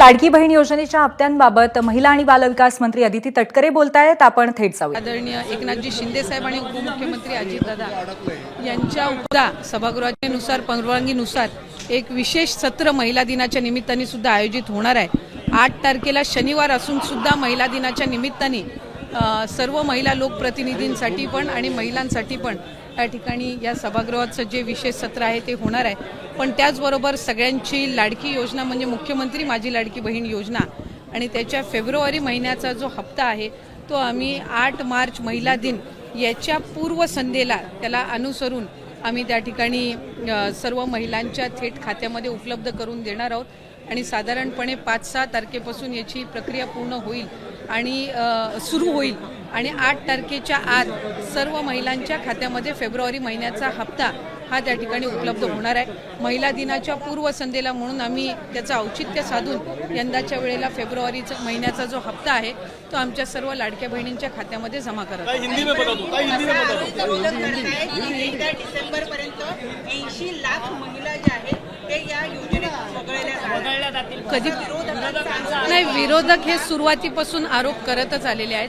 लाडकी बहीण योजनेच्या हप्त्यांबाबत महिला आणि बालविकास मंत्री अदिती तटकरे बोलतायत. आपण थेट जाऊया. आदरणीय एकनाथजी शिंदे साहेब आणि उपमुख्यमंत्री अजितदादा यांच्या उपदा सभागृहाच्यानुसार परवानगीनुसार एक विशेष सत्र महिला दिनाच्या निमित्ताने सुद्धा आयोजित होणार आहे. आठ तारखेला शनिवार असून सुद्धा महिला दिनाच्या निमित्ताने सर्व महिला लोकप्रतिनिधींसाठी पण आणि महिलांसाठी पण या ठिकाणी या सभागृहाचं जे विशेष सत्र आहे ते होणार आहे. पण त्याचबरोबर सगळ्यांची लाडकी योजना म्हणजे मुख्यमंत्री माझी लाडकी बहीण योजना आणि त्याच्या फेब्रुवारी महिन्याचा जो हप्ता आहे तो आम्ही आठ मार्च महिला दिन याच्या पूर्वसंध्येला त्याला अनुसरून आम्ही त्या ठिकाणी सर्व महिलांच्या थेट खात्यामध्ये उपलब्ध करून देणार आहोत. आणि साधारणपणे पाच सहा तारखेपासून याची प्रक्रिया पूर्ण होईल आणि सुरू होईल. आणि आठ तारखेच्या आत सर्व महिलांच्या खात्यामध्ये फेब्रुवारी महिन्याचा हप्ता हा त्या ठिकाणी उपलब्ध होणार आहे. महिला दिनाच्या पूर्वसंध्येला म्हणून आम्ही त्याचं औचित्य साधून यंदाच्या वेळेला फेब्रुवारीचा महिन्याचा जो हप्ता आहे तो आमच्या सर्व लाडक्या बहिणींच्या खात्यामध्ये जमा करत आहोत. हिंदी में बता दो ताई हिंदी में बता दो? विरोध करतायत की एकदा डिसेंबर पर्यंत ऐंशी लाख महिला ज्या आहेत ते या योजनेत वगळल्या जातील. कधी नाही विरोधक हे सुरुवातीपासून आरोप करतच आलेले आहेत.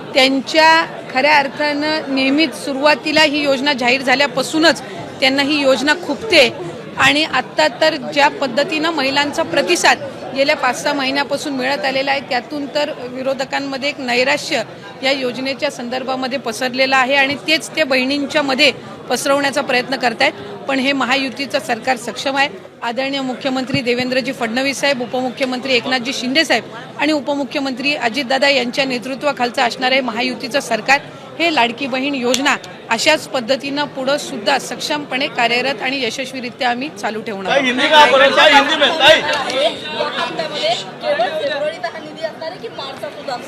त्यांच्या खऱ्या अर्थानं नेहमीच सुरुवातीला ही योजना जाहीर झाल्यापासूनच त्यांना ही योजना खुपते. आणि आत्ता तर ज्या पद्धतीनं महिलांचा प्रतिसाद गेल्या पाच सहा महिन्यापासून मिळत आलेला आहे त्यातून तर विरोधकांमध्ये एक नैराश्य या योजनेच्या संदर्भामध्ये पसरलेलं आहे आणि तेच ते बहिणींच्या मध्ये पसरवण्याचा प्रयत्न करतायत. पण हे महायुतीचं सरकार सक्षम आहे. आदरणीय मुख्यमंत्री देवेंद्रजी फडणवीस साहेब उपमुख्यमंत्री एकनाथजी शिंदे साहेब आणि उपमुख्यमंत्री अजितदादा यांच्या नेतृत्वाखालचं असणारे महायुतीचं सरकार. हे लाडकी बहीण योजना अशाच पद्धतीनं पुढं सुद्धा सक्षमपणे कार्यरत आणि यशस्वीरित्या आम्ही चालू ठेवणार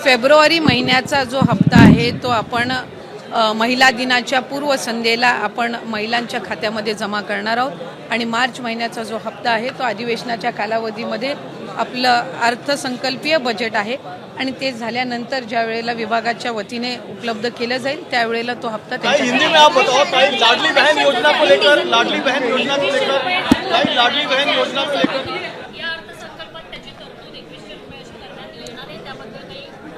फेब्रुवारी महिन्याचा जो हप्ता आहे तो आपण महिला दिनाच्या पूर्वसंध्येला आपण महिलांच्या खात्यामध्ये जमा करणार आहोत. आणि मार्च महिन्याचा जो हप्ता आहे तो अधिवेशनाच्या कालावधीमध्ये आपलं अर्थसंकल्पीय बजेट आहे. आणि ते झाल्यानंतर ज्या वेळेला विभागाच्या वतीने उपलब्ध केलं जाईल त्यावेळेला तो हप्ता लाडली बहन योजना को लेकर लाडली बहन योजना को लेकर ताई लाडली बहन योजना को लेकर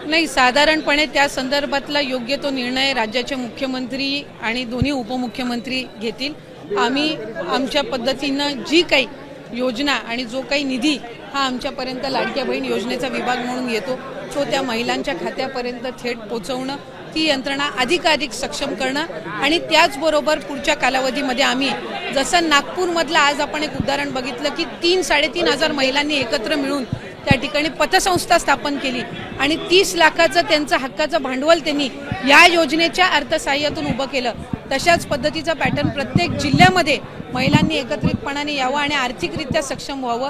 नाही साधारणपणे त्या संदर्भातला योग्य तो निर्णय राज्याचे मुख्यमंत्री आणि दोन्ही उपमुख्यमंत्री घेतील. आम्ही आमच्या पद्धतीनं जी काही योजना आणि जो काही निधी हा आमच्यापर्यंत लाडक्या बहीण योजनेचा विभाग म्हणून येतो तो त्या महिलांच्या खात्यापर्यंत थेट पोचवणं ती यंत्रणा अधिकाधिक सक्षम करणं आणि त्याचबरोबर पुढच्या कालावधीमध्ये आम्ही जसं नागपूरमधलं आज आपण एक उदाहरण बघितलं की तीन साडेतीन हजार महिलांनी एकत्र मिळून त्या ठिकाणी पतसंस्था स्थापन केली आणि तीस लाखाचं त्यांचं हक्काचं भांडवल त्यांनी या योजनेच्या अर्थसहाय्यातून उभं केलं. तशाच पद्धतीचा पॅटर्न प्रत्येक जिल्ह्यामध्ये महिलांनी एकत्रितपणाने यावं आणि आर्थिकरित्या सक्षम व्हावं.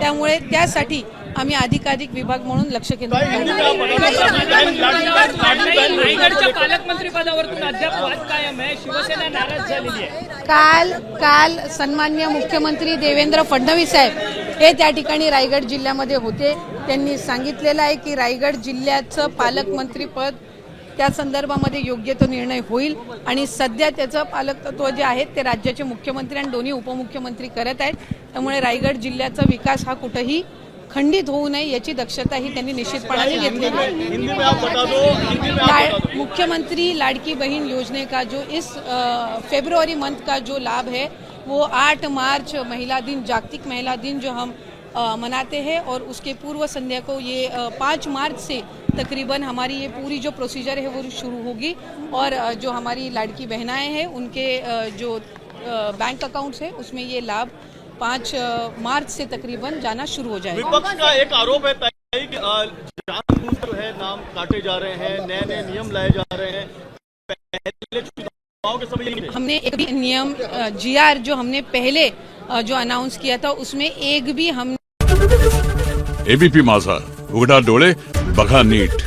त्यामुळे त्यासाठी आम्ही अधिकाधिक विभाग म्हणून लक्ष केंद्रित काल काल सन्मान्य मुख्यमंत्री देवेंद्र फडणवीस साहेब हे त्या ठिकाणी रायगड जिल्ह्यामध्ये होते. त्यांनी सांगितलेलं आहे की रायगड जिल्ह्याचं पालकमंत्रीपद त्या संदर्भामध्ये योग्य तो निर्णय होईल. आणि सध्या त्याचं पालकत्व जे आहे ते राज्याचे मुख्यमंत्री आणि दोन्ही उपमुख्यमंत्री करत आहेत. त्यामुळे रायगड जिल्ह्याचा विकास हा कुठंही खंडित होऊ नये याची दक्षता ही त्यांनी निश्चितपणाने घेतली. आहे मुख्यमंत्री लाड़की बहन योजने का जो इस फेब्रुवारी मंथ का जो लाभ है वो 8 मार्च महिला दिन जागतिक महिला दिन जो हम अ, मनाते हैं और उसके पूर्व संध्या को ये पाँच मार्च से तकरीबन हमारी ये पूरी जो प्रोसीजर है वो शुरू होगी और जो हमारी लाड़की बहनाएँ हैं उनके जो बैंक अकाउंट्स है उसमें ये लाभ पाँच मार्च से तकरीबन जाना शुरू हो जाएगा। विपक्ष का एक आरोप है कि जो है नाम काटे जा रहे हैं नए नए नियम लाए जा रहे हैं पहले चुनाव के समय ये नहीं थे। हमने एक भी नियम जीआर जो हमने पहले जो अनाउंस किया था उसमें एक भी हम एबीपी माझा उगड़ा डोळे बघा नीट